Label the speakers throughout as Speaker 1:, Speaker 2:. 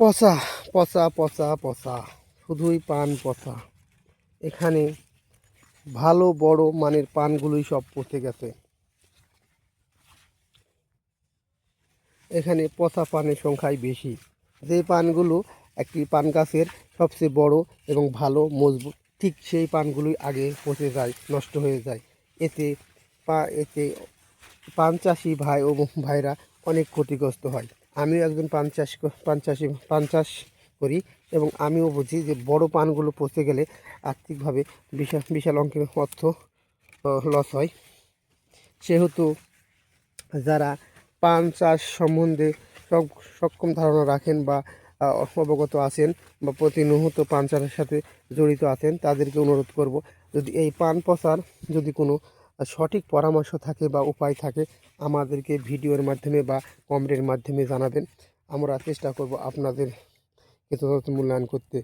Speaker 1: পচা পচা পচা পচা, শুধুই পান পচা। এখানে ভালো বড় মানের পানগুলোই সব পচে গেছে। এখানে পচা পানের সংখ্যাই বেশি। যে পানগুলো একটি পান গাছের সবচেয়ে বড় এবং ভালো মজবুত, ঠিক সেই পানগুলোই আগে পচে যায়, নষ্ট হয়ে যায়। এতে পা, এতে পান চাষি ভাই ও ভাইরা অনেক ক্ষতিগ্রস্ত হয়। আমিও একজন পান চাষ পান চাষি, পান চাষ করি এবং আমিও বুঝি যে বড় পানগুলো পচে গেলে আর্থিকভাবে বিশাল বিশাল অঙ্কের অর্থ লস হয়। সেহেতু যারা পান চাষ সম্বন্ধে সব, সক্ষম ধারণা রাখেন বা অবগত আছেন বা প্রতিনিয়ত পান চাষের সাথে জড়িত আছেন, তাদেরকে অনুরোধ করব, যদি এই পান পচার যদি কোনো সঠিক পরামর্শ থাকে বা উপায় থাকে, আমাদেরকে ভিডিওর মাধ্যমে বা কমেন্টের মাধ্যমে জানাবেন। আমরা চেষ্টা করব আপনাদের যথাযথ মূল্যায়ন করতে।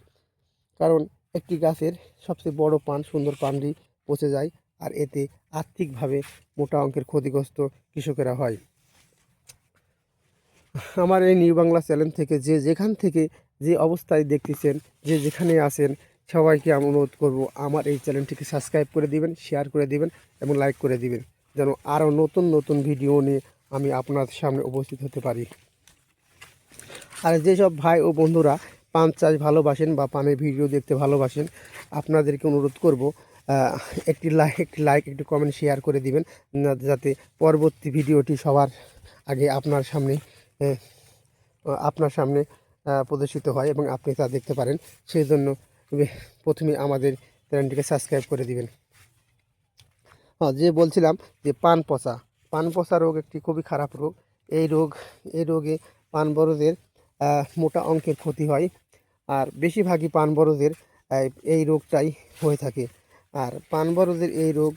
Speaker 1: কারণ একটি গাছের সবচেয়ে বড় পান, সুন্দর পানটি পচে যায় আর এতে আর্থিকভাবে মোটা অঙ্কের ক্ষতিগ্রস্ত কৃষকেরা হয়। আমার এই নিউ বাংলা চ্যানেল থেকে যে যেখান থেকে যে অবস্থায় দেখতেছেন, যে যেখানে আছেন সবাইকে অনুরোধ করব, আমার এই চ্যানেলটিকে সাবস্ক্রাইব করে দিবেন শেয়ার করে দিবেন এবং লাইক করে দিবেন, যেন আরও নতুন নতুন ভিডিও নিয়ে আমি আপনার সামনে উপস্থিত হতে পারি। আর যেসব ভাই ও বন্ধুরা পান চাষ ভালোবাসেন বা পানের ভিডিও দেখতে ভালোবাসেন, আপনাদেরকে অনুরোধ করব একটি লাইক একটি লাইক একটি কমেন্ট শেয়ার করে দিবেন যাতে পরবর্তী ভিডিওটি সবার আগে আপনার সামনে আপনার সামনে প্রদর্শিত হয় এবং আপনি তা দেখতে পারেন। সেই জন্য বে- প্রথমে আমাদের চ্যানেলটিকে সাবস্ক্রাইব করে দিবেন। হ্যাঁ যে বলছিলাম যে পান পচা পান পচা রোগ একটি খুবই খারাপ রোগ। এই রোগ, এই রোগে পান বড়দের মোটা অঙ্কের ক্ষতি হয় আর বেশিরভাগই পান বড়দের এই রোগটাই হয়ে থাকে। আর পান বড়দের এই রোগ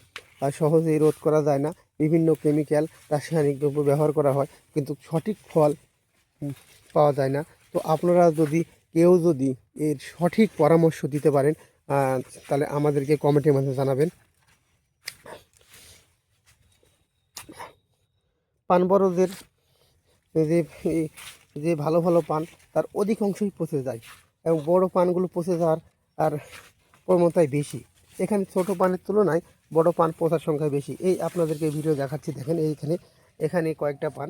Speaker 1: সহজেই রোধ করা যায় না। বিভিন্ন কেমিক্যাল, রাসায়নিক দ্রব্য ব্যবহার করা হয়, কিন্তু সঠিক ফল পাওয়া যায় না। তো আপনারা যদি কেউ যদি এর সঠিক পরামর্শ দিতে পারেন তাহলে আমাদেরকে কমেন্টের মাধ্যমে জানাবেন। পান বড়দের যে যে ভালো ভালো পান, তার অধিকাংশই পচে যায় এবং বড় পানগুলো পচে যাওয়ার, আর প্রবণতাই বেশি। এখানে ছোট পানের তুলনায় বড় পান পচার সংখ্যা বেশি। এই আপনাদেরকে ভিডিও দেখাচ্ছি, দেখেন এইখানে। এখানে কয়েকটা পান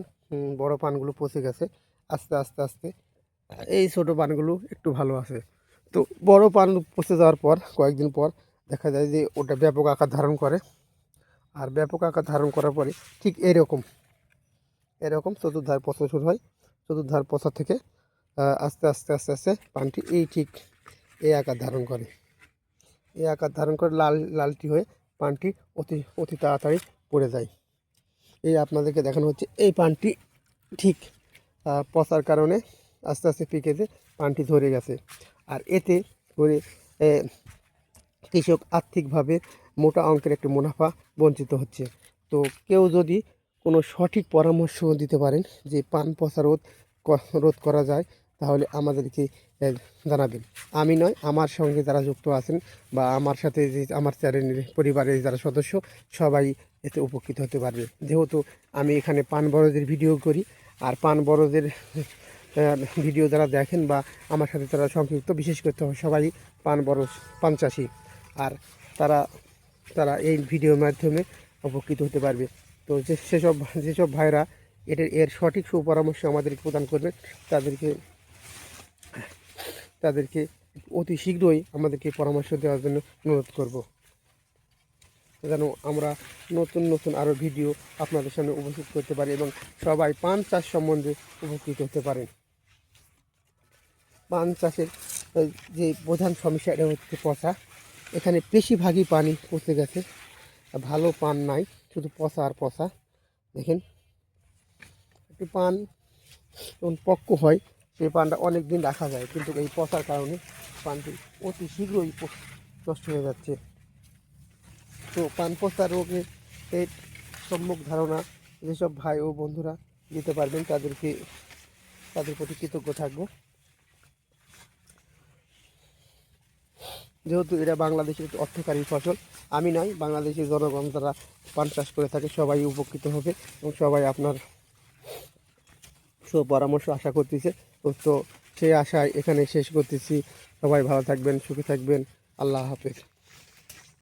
Speaker 1: বড় পানগুলো পচে গেছে। আস্তে আস্তে আস্তে। এই ছোট পানগুলো একটু ভালো আছে। তো বড় পান পচে যাওয়ার পর, কয়েকদিন পর দেখা যায় যে ওটা ব্যাপক আকার ধারণ করে। আর ব্যাপক আকার ধারণ করার পরে ঠিক এরকম এরকম চতুর্ধার পচা শুরু হয়। চতুর্ধার পচা থেকে আস্তে আস্তে আস্তে আস্তে পানটি এই ঠিক এই আকার ধারণ করে। এই আকার ধারণ করে লাল, লালটি হয়ে পানটি অতি অতি তাড়াতাড়ি পড়ে যায়। এই আপনাদেরকে দেখানো হচ্ছে, এই পানটি ঠিক পচার কারণে আস্তে আস্তে পিকেতে পানটি ধরে গেছে। আর এতে করে কৃষক আর্থিকভাবে মোটা অঙ্কের একটি মুনাফা বঞ্চিত হচ্ছে। তো কেউ যদি কোনো সঠিক পরামর্শ দিতে পারেন যে পান পচা রোধ রোধ করা যায়, তাহলে আমাদেরকে জানাবেন। আমি নয়, আমার সঙ্গে যারা যুক্ত আছেন বা আমার সাথে যে, আমার চ্যানেলের পরিবারের যারা সদস্য, সবাই এতে উপকৃত হতে পারবে। যেহেতু আমি এখানে পান বড়দের ভিডিও করি, আর পান বড়দের ভিডিও যারা দেখেন বা আমার সাথে তারা সংযুক্ত, বিশেষ করতে তো সবাই পান বড় পান চাষি। আর তারা তারা এই ভিডিওর মাধ্যমে উপকৃত হতে পারবে। তো যে, সেসব, যেসব ভাইরা এটার এর সঠিক সুপরামর্শ আমাদেরকে প্রদান করবেন তাদেরকে তাদেরকে অতি শীঘ্রই আমাদেরকে পরামর্শ দেওয়ার জন্য অনুরোধ করব। যেন আমরা নতুন নতুন আরও ভিডিও আপনাদের সামনে উপস্থিত করতে পারি এবং সবাই পান চাষ সম্বন্ধে উপকৃত হতে পারেন। পান চাষের যে প্রধান সমস্যা এটা হচ্ছে পচা। এখানে বেশিরভাগই পানি পচে গেছে ভালো পান নাই, শুধু পচা আর পচা। দেখেন, একটি পান যখন পক্ক হয়, সেই পানটা অনেক দিন রাখা যায়, কিন্তু এই পচার কারণে পানটি অতি শীঘ্রই নষ্ট হয়ে যাচ্ছে। তো পান পচা রোগে এর সম্মুখ ধারণা যেসব ভাই ও বন্ধুরা দিতে পারবেন, তাদেরকে, তাদের প্রতি কৃতজ্ঞ থাকব। যেহেতু এটা বাংলাদেশের অর্থকারী ফসল, আমি নয়, বাংলাদেশের জনগণ তারা পান চাষ করে থাকে সবাই উপকৃত হবে এবং সবাই আপনার সুপরামর্শ আশা করতেছে। তো সেই আশায় এখানে শেষ করতেছি। সবাই ভালো থাকবেন, সুখে থাকবেন। আল্লাহ হাফেজ।